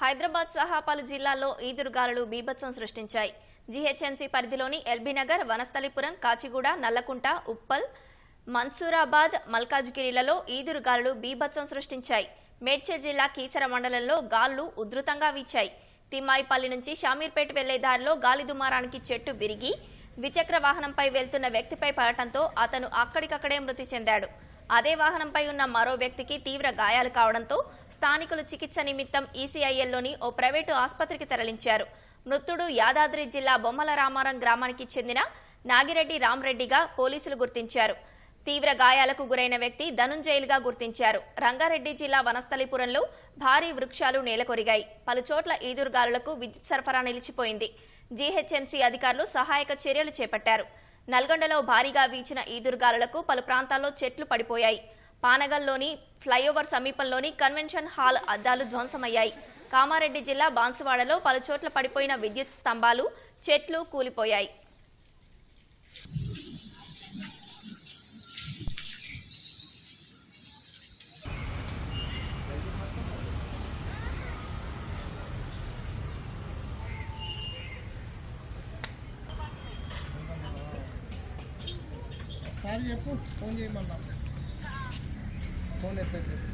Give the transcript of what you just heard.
హైదరాబాద్ సహా పలు జిల్లాల్లో ఈదురుగాలులు బీభత్సం సృష్టించాయి. జీహెచ్ఎంసీ పరిధిలోని ఎల్బీనగర్ వనస్థలిపురం కాచిగూడ నల్లకుంట ఉప్పల్ మన్సూరాబాద్ మల్కాజ్గిరిలలో ఈదురుగాలులు బీభత్సం సృష్టించాయి. మేడ్చల్ జిల్లా కీసర మండలంలో గాళ్ళు ఉధృతంగా వీచాయి. తిమ్మాయిపల్లి నుంచి షామీర్పేట వెళ్ళే దారిలో గాలి దుమారానికి చెట్టు విరిగి ద్విచక్ర వాహనంపై వెళ్తున్న వ్యక్తిపై పడటంతో అతను అక్కడికక్కడే మృతి చెందాడు. అదే వాహనంపై ఉన్న మరో వ్యక్తికి తీవ్ర గాయాలు కావడంతో స్థానికులు చికిత్స నిమిత్తం ఈసీఐఎల్లోని ఓ ప్రైవేటు ఆసుపత్రికి తరలించారు. మృతుడు యాదాద్రి జిల్లా బొమ్మల రామారం గ్రామానికి చెందిన నాగిరెడ్డి రామరెడ్డిగా పోలీసులు గుర్తించారు. తీవ్ర గాయాలకు గురైన వ్యక్తి ధనుంజయులుగా గుర్తించారు. రంగారెడ్డి జిల్లా వనస్థలిపురంలో భారీ వృక్షాలు నేలకొరిగాయి. పలుచోట్ల ఈదురుగాలులకు విద్యుత్ సరఫరా నిలిచిపోయింది. జీహెచ్ఎంసీ అధికారులు సహాయక చర్యలు చేపట్టారు. నల్గొండలో భారీగా వీచిన ఈదురుగాలులకు పలు ప్రాంతాల్లో చెట్లు పడిపోయాయి. పానగల్లోని ఫ్లైఓవర్ సమీపంలోని కన్వెన్షన్ హాల్ అద్దాలు ధ్వంసమయ్యాయి. కామారెడ్డి జిల్లా బాన్సువాడలో పలుచోట్ల పడిపోయిన విద్యుత్ స్తంభాలు చెట్లు కూలిపోయాయి. చెప్పు ఫోన్ చేయమన్నా. ఫోన్ ఎత్తట్లేదు